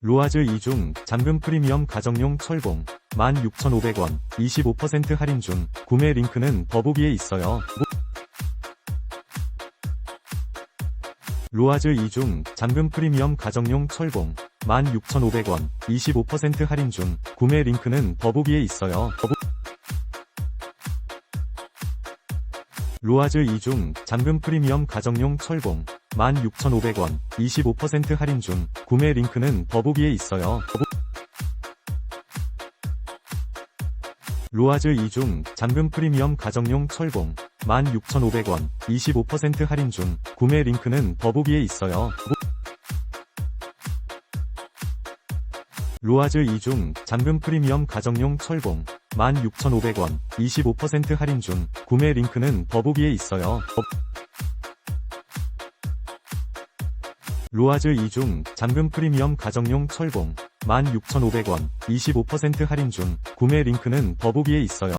로아즈 2중 잠금 프리미엄 가정용 철봉 16,500원 25% 할인 중 구매 링크는 더보기에 있어요. 로아즈 2중 잠금 프리미엄 가정용 철봉 16,500원 25% 할인 중 구매 링크는 더보기에 있어요. 더보... 로아즈 2중 잠금 프리미엄 가정용 철봉 16,500원 25% 할인 중 구매 링크는 더보기에 있어요. 로아즈 2중 잠금 프리미엄 가정용 철봉 16,500원 25% 할인 중 구매 링크는 더보기에 있어요. 로아즈 2중 잠금 프리미엄 가정용 철봉 16,500원 25% 할인 중 구매 링크는 더보기에 있어요. 로아즈 2중 잠금 프리미엄 가정용 철봉 16,500원 25% 할인 중 구매 링크는 더보기에 있어요.